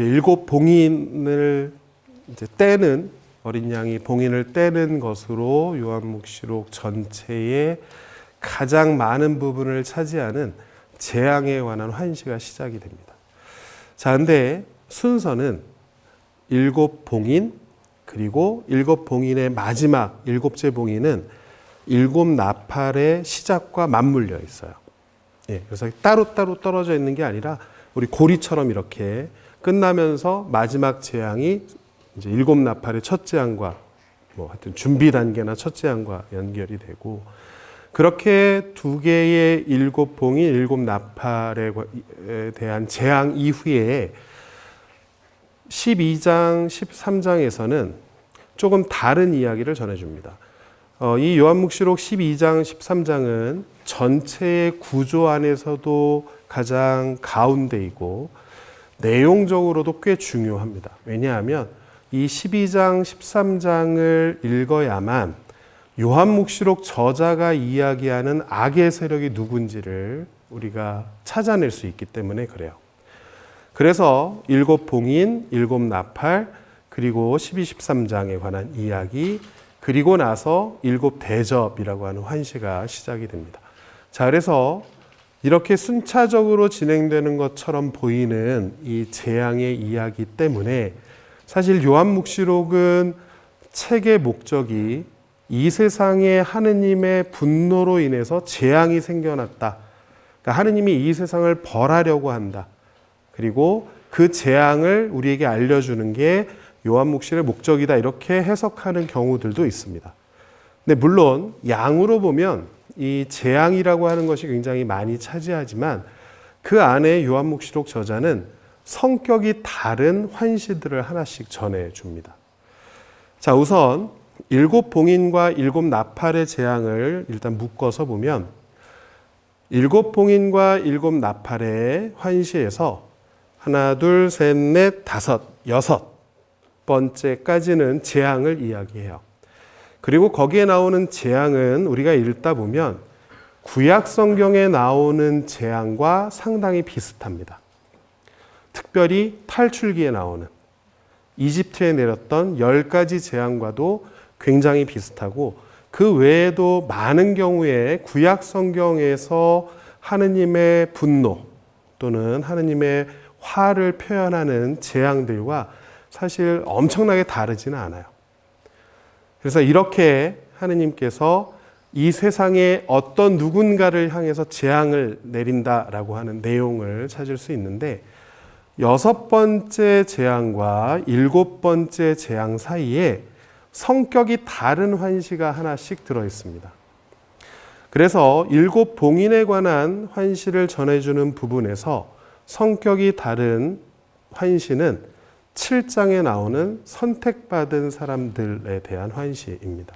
이제 일곱 봉인을 이제 떼는 어린 양이 봉인을 떼는 것으로 요한묵시록 전체의 가장 많은 부분을 차지하는 재앙에 관한 환시가 시작이 됩니다. 자, 근데 순서는 일곱 봉인 그리고 일곱 봉인의 마지막 일곱째 봉인은 일곱 나팔의 시작과 맞물려 있어요. 예, 그래서 따로따로 떨어져 있는 게 아니라 우리 고리처럼 이렇게 끝나면서 마지막 재앙이 이제 일곱 나팔의 첫 재앙과 뭐 하여튼 준비 단계나 첫 재앙과 연결이 되고 그렇게 두 개의 일곱 봉이 일곱 나팔에 대한 재앙 이후에 12장, 13장에서는 조금 다른 이야기를 전해줍니다. 어, 이 요한묵시록 12장, 13장은 전체의 구조 안에서도 가장 가운데이고 내용적으로도 꽤 중요합니다. 왜냐하면 이 12장, 13장을 읽어야만 요한묵시록 저자가 이야기하는 악의 세력이 누군지를 우리가 찾아낼 수 있기 때문에 그래요. 그래서 일곱 봉인, 일곱 나팔, 그리고 12, 13장에 관한 이야기, 그리고 나서 일곱 대접이라고 하는 환시가 시작이 됩니다. 자, 그래서 이렇게 순차적으로 진행되는 것처럼 보이는 이 재앙의 이야기 때문에 사실 요한묵시록은 책의 목적이 이 세상에 하느님의 분노로 인해서 재앙이 생겨났다. 그러니까 하느님이 이 세상을 벌하려고 한다. 그리고 그 재앙을 우리에게 알려주는 게 요한묵시의 목적이다. 이렇게 해석하는 경우들도 있습니다. 근데 물론 양으로 보면 이 재앙이라고 하는 것이 굉장히 많이 차지하지만 그 안에 요한묵시록 저자는 성격이 다른 환시들을 하나씩 전해 줍니다. 자, 우선 일곱 봉인과 일곱 나팔의 재앙을 일단 묶어서 보면 일곱 봉인과 일곱 나팔의 환시에서 하나, 둘, 셋, 넷, 다섯, 여섯 번째까지는 재앙을 이야기해요. 그리고 거기에 나오는 재앙은 우리가 읽다 보면 구약 성경에 나오는 재앙과 상당히 비슷합니다. 특별히 탈출기에 나오는 이집트에 내렸던 열 가지 재앙과도 굉장히 비슷하고 그 외에도 많은 경우에 구약 성경에서 하느님의 분노 또는 하느님의 화를 표현하는 재앙들과 사실 엄청나게 다르지는 않아요. 그래서 이렇게 하느님께서 이 세상에 어떤 누군가를 향해서 재앙을 내린다라고 하는 내용을 찾을 수 있는데 여섯 번째 재앙과 일곱 번째 재앙 사이에 성격이 다른 환시가 하나씩 들어 있습니다. 그래서 일곱 봉인에 관한 환시를 전해주는 부분에서 성격이 다른 환시는 7장에 나오는 선택받은 사람들에 대한 환시입니다.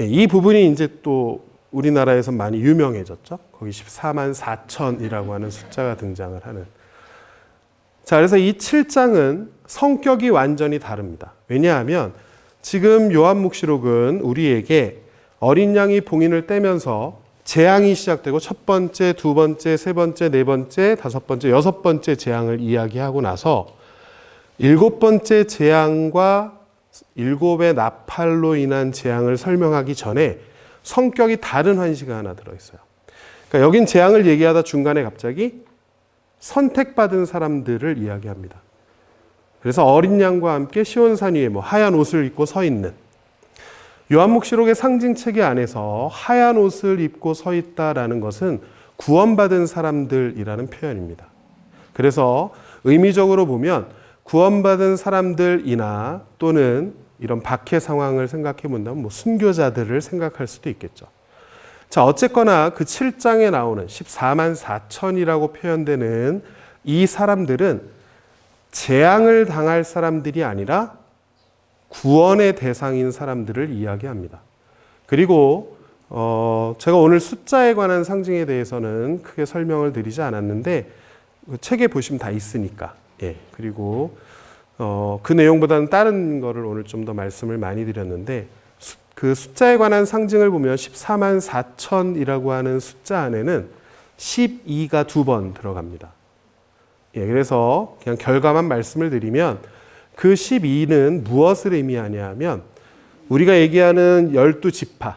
예, 이 부분이 이제 또 우리나라에서 많이 유명해졌죠. 거기 14만 4천이라고 하는 숫자가 등장을 하는. 자, 그래서 이 7장은 성격이 완전히 다릅니다. 왜냐하면 지금 요한묵시록은 우리에게 어린 양이 봉인을 떼면서 재앙이 시작되고 첫 번째, 두 번째, 세 번째, 네 번째, 다섯 번째, 여섯 번째 재앙을 이야기하고 나서 일곱 번째 재앙과 일곱의 나팔로 인한 재앙을 설명하기 전에 성격이 다른 환시가 하나 들어있어요. 그러니까 여긴 재앙을 얘기하다 중간에 갑자기 선택받은 사람들을 이야기합니다. 그래서 어린 양과 함께 시온산 위에 뭐 하얀 옷을 입고 서 있는 요한묵시록의 상징체계 안에서 하얀 옷을 입고 서 있다라는 것은 구원받은 사람들이라는 표현입니다. 그래서 의미적으로 보면 구원받은 사람들이나 또는 이런 박해 상황을 생각해 본다면 뭐 순교자들을 생각할 수도 있겠죠. 자, 어쨌거나 그 7장에 나오는 14만 4천이라고 표현되는 이 사람들은 재앙을 당할 사람들이 아니라 구원의 대상인 사람들을 이야기합니다. 그리고 어, 제가 오늘 숫자에 관한 상징에 대해서는 크게 설명을 드리지 않았는데 그 책에 보시면 다 있으니까. 예. 그리고 어, 그 내용보다는 다른 거를 오늘 좀 더 말씀을 많이 드렸는데 수, 그 숫자에 관한 상징을 보면 14만 4천이라고 하는 숫자 안에는 12가 두 번 들어갑니다. 예, 그래서 그냥 결과만 말씀을 드리면 그 12는 무엇을 의미하냐 하면 우리가 얘기하는 열두 지파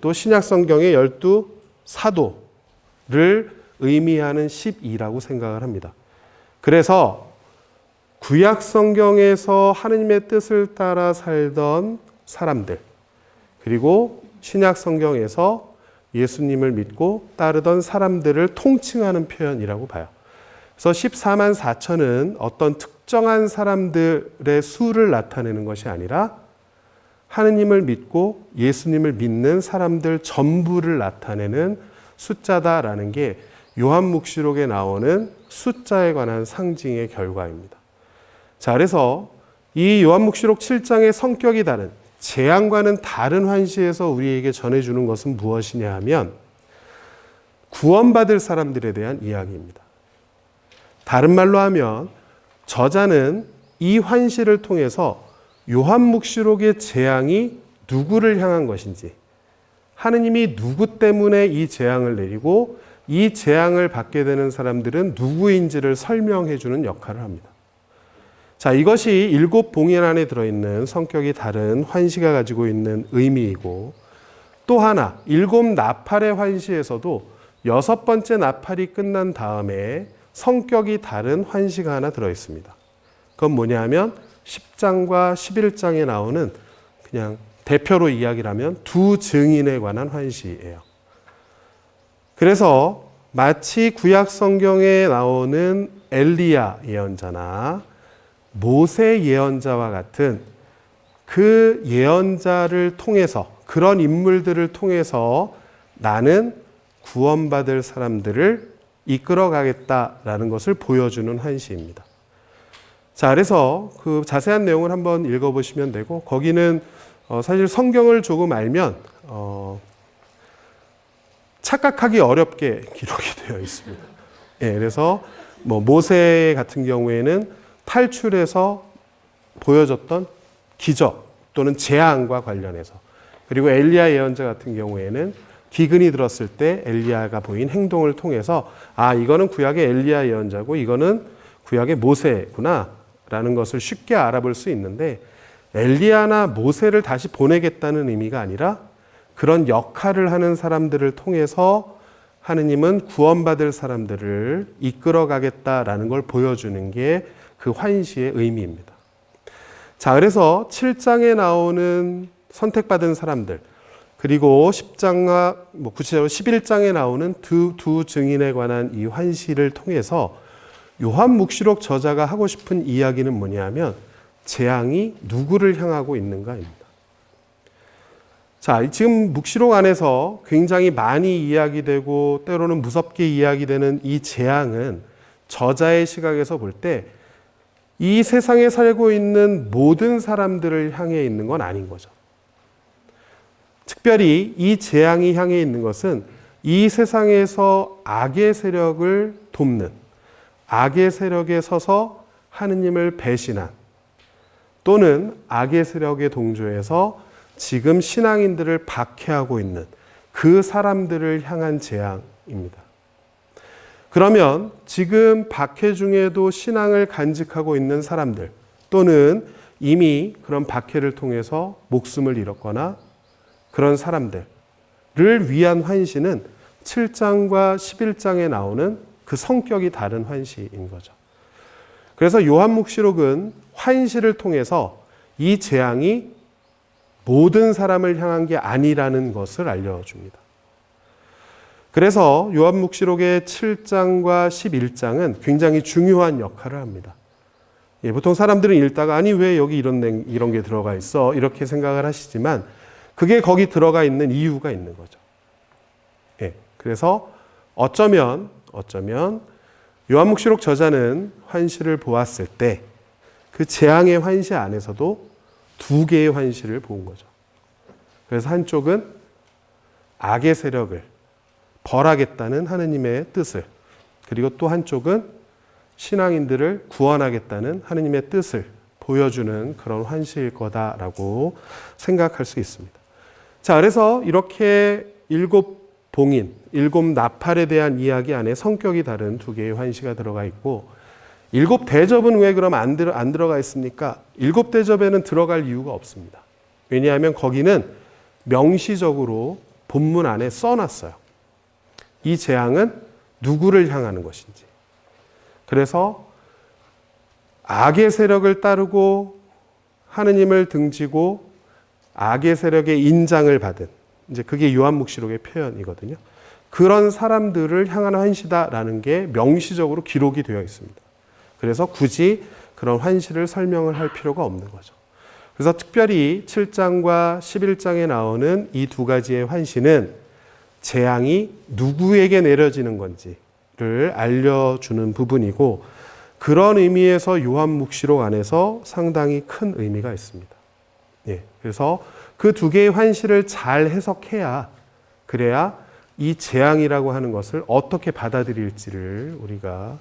또 신약 성경의 열두 사도를 의미하는 12라고 생각을 합니다. 그래서 구약 성경에서 하느님의 뜻을 따라 살던 사람들 그리고 신약 성경에서 예수님을 믿고 따르던 사람들을 통칭하는 표현이라고 봐요. 그래서 14만 4천은 어떤 특 정한 사람들의 수를 나타내는 것이 아니라 하느님을 믿고 예수님을 믿는 사람들 전부를 나타내는 숫자다라는 게 요한묵시록에 나오는 숫자에 관한 상징의 결과입니다. 자, 그래서 이 요한묵시록 7장의 성격이 다른 재앙과는 다른 환시에서 우리에게 전해주는 것은 무엇이냐 하면 구원받을 사람들에 대한 이야기입니다. 다른 말로 하면 저자는 이 환시를 통해서 요한묵시록의 재앙이 누구를 향한 것인지 하느님이 누구 때문에 이 재앙을 내리고 이 재앙을 받게 되는 사람들은 누구인지를 설명해 주는 역할을 합니다. 자, 이것이 일곱 봉인 안에 들어있는 성격이 다른 환시가 가지고 있는 의미이고 또 하나, 일곱 나팔의 환시에서도 여섯 번째 나팔이 끝난 다음에 성격이 다른 환시가 하나 들어 있습니다. 그건 뭐냐 하면 10장과 11장에 나오는 그냥 대표로 이야기를 하면 두 증인에 관한 환시예요. 그래서 마치 구약 성경에 나오는 엘리야 예언자나 모세 예언자와 같은 그 예언자를 통해서 그런 인물들을 통해서 나는 구원받을 사람들을 이끌어 가겠다라는 것을 보여주는 한 시입니다. 자, 그래서 그 자세한 내용을 한번 읽어보시면 되고, 거기는 어, 사실 성경을 조금 알면, 어, 착각하기 어렵게 기록이 되어 있습니다. 예, 그래서 뭐 모세 같은 경우에는 탈출해서 보여줬던 기적 또는 재앙과 관련해서 그리고 엘리야 예언자 같은 경우에는 기근이 들었을 때 엘리야가 보인 행동을 통해서 아 이거는 구약의 엘리야 예언자고 이거는 구약의 모세구나라는 것을 쉽게 알아볼 수 있는데 엘리야나 모세를 다시 보내겠다는 의미가 아니라 그런 역할을 하는 사람들을 통해서 하느님은 구원받을 사람들을 이끌어 가겠다라는 걸 보여주는 게 그 환시의 의미입니다. 자, 그래서 7장에 나오는 선택받은 사람들, 그리고 10장과 뭐 구체적으로 11장에 나오는 두, 두 증인에 관한 이 환시를 통해서 요한 묵시록 저자가 하고 싶은 이야기는 뭐냐면 재앙이 누구를 향하고 있는가입니다. 자, 지금 묵시록 안에서 굉장히 많이 이야기되고 때로는 무섭게 이야기되는 이 재앙은 저자의 시각에서 볼 때 이 세상에 살고 있는 모든 사람들을 향해 있는 건 아닌 거죠. 특별히 이 재앙이 향해 있는 것은 이 세상에서 악의 세력을 돕는 악의 세력에 서서 하느님을 배신한 또는 악의 세력에 동조해서 지금 신앙인들을 박해하고 있는 그 사람들을 향한 재앙입니다. 그러면 지금 박해 중에도 신앙을 간직하고 있는 사람들 또는 이미 그런 박해를 통해서 목숨을 잃었거나 그런 사람들을 위한 환시는 7장과 11장에 나오는 그 성격이 다른 환시인 거죠. 그래서 요한묵시록은 환시를 통해서 이 재앙이 모든 사람을 향한 게 아니라는 것을 알려줍니다. 그래서 요한묵시록의 7장과 11장은 굉장히 중요한 역할을 합니다. 예, 보통 사람들은 읽다가 아니 왜 여기 이런 이런 게 들어가 있어 이렇게 생각을 하시지만 그게 거기 들어가 있는 이유가 있는 거죠. 예, 그래서 어쩌면 어쩌면 요한묵시록 저자는 환시를 보았을 때 그 재앙의 환시 안에서도 두 개의 환시를 본 거죠. 그래서 한쪽은 악의 세력을 벌하겠다는 하느님의 뜻을 그리고 또 한쪽은 신앙인들을 구원하겠다는 하느님의 뜻을 보여주는 그런 환시일 거다라고 생각할 수 있습니다. 자, 그래서 이렇게 일곱 봉인, 일곱 나팔에 대한 이야기 안에 성격이 다른 두 개의 환시가 들어가 있고 일곱 대접은 왜 그럼 안, 들어, 안 들어가 있습니까? 일곱 대접에는 들어갈 이유가 없습니다. 왜냐하면 거기는 명시적으로 본문 안에 써놨어요. 이 재앙은 누구를 향하는 것인지. 그래서 악의 세력을 따르고 하느님을 등지고 악의 세력의 인장을 받은 이제 그게 요한묵시록의 표현이거든요. 그런 사람들을 향한 환시다라는 게 명시적으로 기록이 되어 있습니다. 그래서 굳이 그런 환시를 설명을 할 필요가 없는 거죠. 그래서 특별히 7장과 11장에 나오는 이 두 가지의 환시는 재앙이 누구에게 내려지는 건지를 알려주는 부분이고 그런 의미에서 요한묵시록 안에서 상당히 큰 의미가 있습니다. 예, 그래서 그 두 개의 환시를 잘 해석해야 그래야 이 재앙이라고 하는 것을 어떻게 받아들일지를 우리가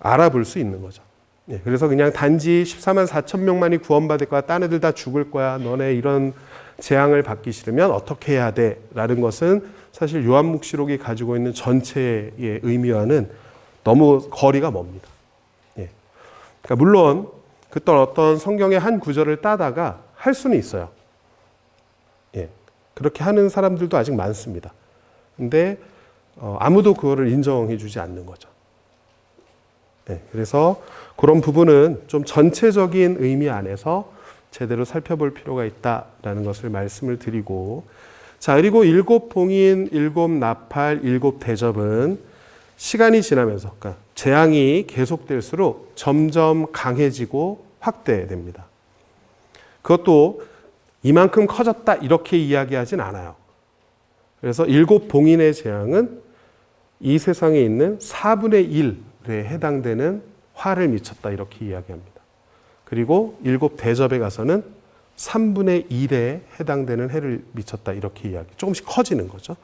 알아볼 수 있는 거죠. 예, 그래서 그냥 단지 14만 4천 명만이 구원받을 거야, 딴 애들 다 죽을 거야, 너네 이런 재앙을 받기 싫으면 어떻게 해야 돼? 라는 것은 사실 요한묵시록이 가지고 있는 전체의 의미와는 너무 거리가 멉니다. 예. 그러니까 물론 그떤 어떤 성경의 한 구절을 따다가 할 수는 있어요. 예. 그렇게 하는 사람들도 아직 많습니다. 근데 어, 아무도 그거를 인정해 주지 않는 거죠. 네, 그래서 그런 부분은 좀 전체적인 의미 안에서 제대로 살펴볼 필요가 있다라는 것을 말씀을 드리고 자 그리고 일곱 봉인, 일곱 나팔, 일곱 대접은 시간이 지나면서 그러니까 재앙이 계속될수록 점점 강해지고 확대됩니다. 그것도 이만큼 커졌다 이렇게 이야기하진 않아요. 그래서 일곱 봉인의 재앙은 이 세상에 있는 4분의 1에 해당되는 화를 미쳤다 이렇게 이야기합니다. 그리고 일곱 대접에 가서는 3분의 1에 해당되는 해를 미쳤다 이렇게 이야기. 조금씩 커지는 거죠.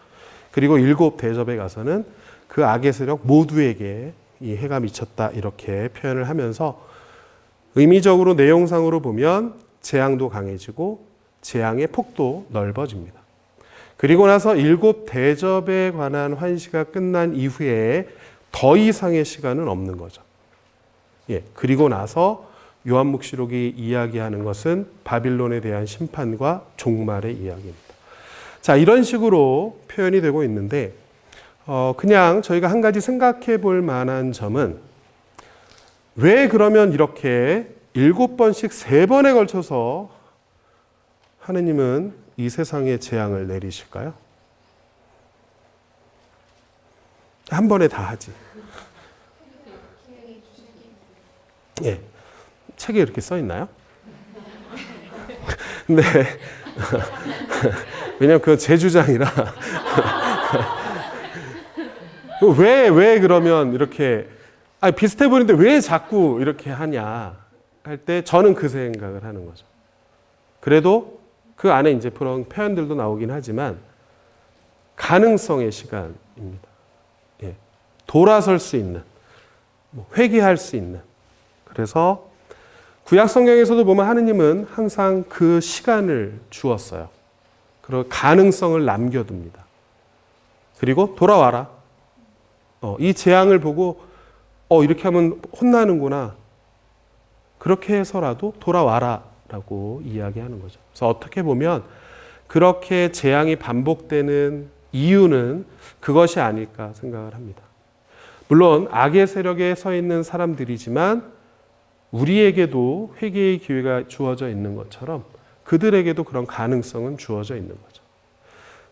그리고 일곱 대접에 가서는 그 악의 세력 모두에게 이 해가 미쳤다 이렇게 표현을 하면서 의미적으로 내용상으로 보면 재앙도 강해지고 재앙의 폭도 넓어집니다. 그리고 나서 일곱 대접에 관한 환시가 끝난 이후에 더 이상의 시간은 없는 거죠. 예, 그리고 나서 요한묵시록이 이야기하는 것은 바빌론에 대한 심판과 종말의 이야기입니다. 자, 이런 식으로 표현이 되고 있는데, 어, 그냥 저희가 한 가지 생각해 볼 만한 점은 왜 그러면 이렇게 일곱 번씩 세 번에 걸쳐서 하느님은 이 세상에 재앙을 내리실까요? 한 번에 다 하지. 예. 책에 이렇게 써 있나요? 근데 왜냐면 그제 주장이라 왜 왜 그러면 이렇게 아 비슷해 보이는데 왜 자꾸 이렇게 하냐 할 때 저는 그 생각을 하는 거죠. 그래도 그 안에 이제 그런 표현들도 나오긴 하지만 가능성의 시간입니다. 예. 돌아설 수 있는, 뭐 회개할 수 있는. 그래서 구약 성경에서도 보면 하느님은 항상 그 시간을 주었어요. 그런 가능성을 남겨둡니다. 그리고 돌아와라. 어, 이 재앙을 보고 어 이렇게 하면 혼나는구나. 그렇게 해서라도 돌아와라. 라고 이야기하는 거죠. 그래서 어떻게 보면 그렇게 재앙이 반복되는 이유는 그것이 아닐까 생각을 합니다. 물론 악의 세력에 서 있는 사람들이지만 우리에게도 회개의 기회가 주어져 있는 것처럼 그들에게도 그런 가능성은 주어져 있는 거죠.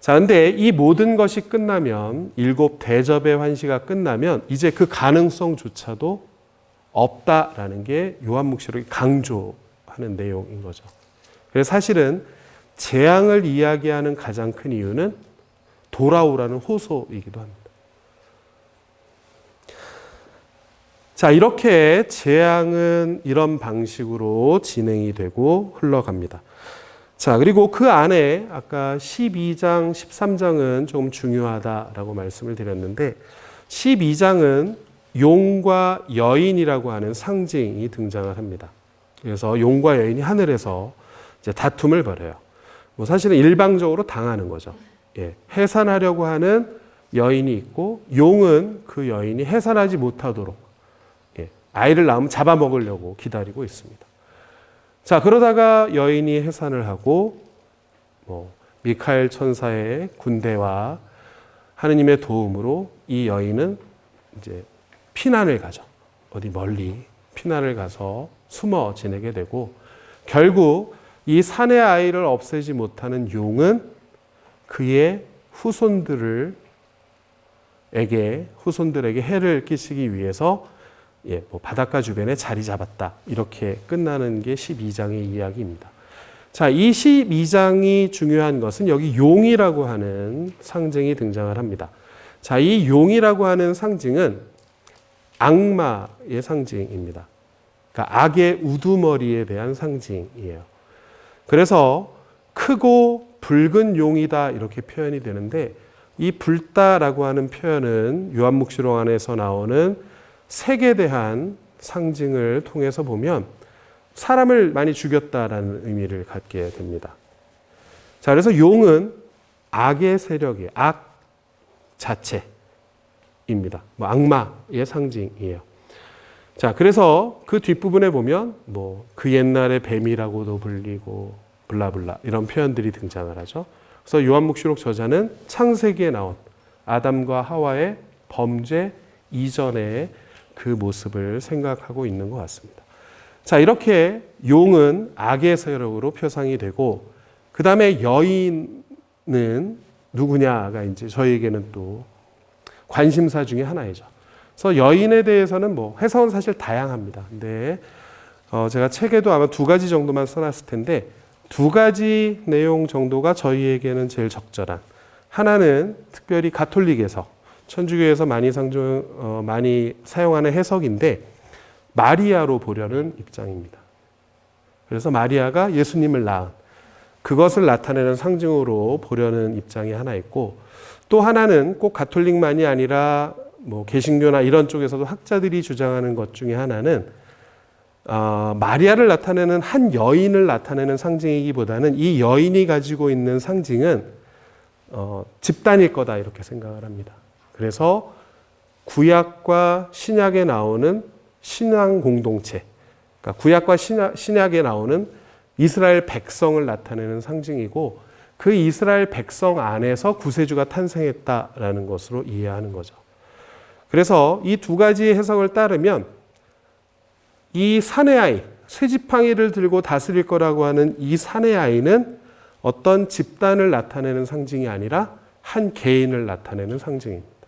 자, 근데 이 모든 것이 끝나면 일곱 대접의 환시가 끝나면 이제 그 가능성조차도 없다라는 게 요한묵시록이 강조 하는 내용인 거죠. 그래서 사실은 재앙을 이야기하는 가장 큰 이유는 돌아오라는 호소이기도 합니다. 자, 이렇게 재앙은 이런 방식으로 진행이 되고 흘러갑니다. 자, 그리고 그 안에 아까 12장, 13장은 좀 중요하다라고 말씀을 드렸는데 12장은 용과 여인이라고 하는 상징이 등장을 합니다. 그래서 용과 여인이 하늘에서 이제 다툼을 벌여요. 뭐 사실은 일방적으로 당하는 거죠. 예, 해산하려고 하는 여인이 있고 용은 그 여인이 해산하지 못하도록 예, 아이를 낳으면 잡아먹으려고 기다리고 있습니다. 자 그러다가 여인이 해산을 하고 뭐 미카엘 천사의 군대와 하느님의 도움으로 이 여인은 이제 피난을 가죠. 어디 멀리 피난을 가서 숨어 지내게 되고 결국 이 산의 아이를 없애지 못하는 용은 그의 후손들을 에게 후손들에게 해를 끼치기 위해서 예, 뭐 바닷가 주변에 자리 잡았다. 이렇게 끝나는 게 12장의 이야기입니다. 자, 이 12장이 중요한 것은 여기 용이라고 하는 상징이 등장을 합니다. 자, 이 용이라고 하는 상징은 악마의 상징입니다. 그러니까 악의 우두머리에 대한 상징이에요. 그래서 크고 붉은 용이다 이렇게 표현이 되는데 이 붉다라고 하는 표현은 요한묵시록 안에서 나오는 색에 대한 상징을 통해서 보면 사람을 많이 죽였다라는 의미를 갖게 됩니다. 자, 그래서 용은 악의 세력이 악 자체입니다. 뭐 악마의 상징이에요. 자, 그래서 그 뒷부분에 보면 뭐 그 옛날에 뱀이라고도 불리고 블라블라 이런 표현들이 등장을 하죠. 그래서 요한묵시록 저자는 창세기에 나온 아담과 하와의 범죄 이전의 그 모습을 생각하고 있는 것 같습니다. 자, 이렇게 용은 악의 세력으로 표상이 되고 그 다음에 여인은 누구냐가 이제 저희에게는 또 관심사 중에 하나이죠. 그래서 여인에 대해서는 뭐 해석은 사실 다양합니다. 근데 어 제가 책에도 아마 두 가지 정도만 써놨을 텐데 두 가지 내용 정도가 저희에게는 제일 적절한 하나는 특별히 가톨릭에서 천주교에서 많이 상종 어 많이 사용하는 해석인데 마리아로 보려는 입장입니다. 그래서 마리아가 예수님을 낳은 그것을 나타내는 상징으로 보려는 입장이 하나 있고 또 하나는 꼭 가톨릭만이 아니라 뭐 개신교나 이런 쪽에서도 학자들이 주장하는 것 중에 하나는 어, 마리아를 나타내는 한 여인을 나타내는 상징이기보다는 이 여인이 가지고 있는 상징은 어, 집단일 거다 이렇게 생각을 합니다. 그래서 구약과 신약에 나오는 신앙 공동체, 그러니까 구약과 신약, 신약에 나오는 이스라엘 백성을 나타내는 상징이고 그 이스라엘 백성 안에서 구세주가 탄생했다라는 것으로 이해하는 거죠. 그래서 이 두 가지 해석을 따르면 이 산의 아이, 쇠지팡이를 들고 다스릴 거라고 하는 이 산의 아이는 어떤 집단을 나타내는 상징이 아니라 한 개인을 나타내는 상징입니다.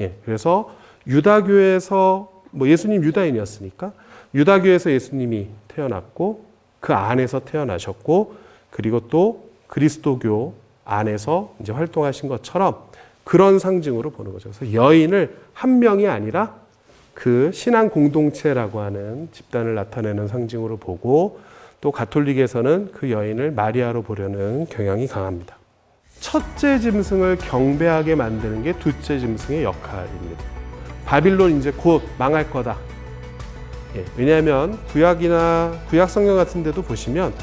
예, 그래서 유다교에서 뭐 예수님 유다인이었으니까 유다교에서 예수님이 태어났고 그 안에서 태어나셨고 그리고 또 그리스도교 안에서 이제 활동하신 것처럼 그런 상징으로 보는 거죠. 그래서 여인을 한 명이 아니라 그 신앙 공동체라고 하는 집단을 나타내는 상징으로 보고 또 가톨릭에서는 그 여인을 마리아로 보려는 경향이 강합니다. 첫째 짐승을 경배하게 만드는 게 둘째 짐승의 역할입니다. 바빌론 이제 곧 망할 거다. 예, 왜냐하면 구약이나 구약 성경 같은 데도 보시면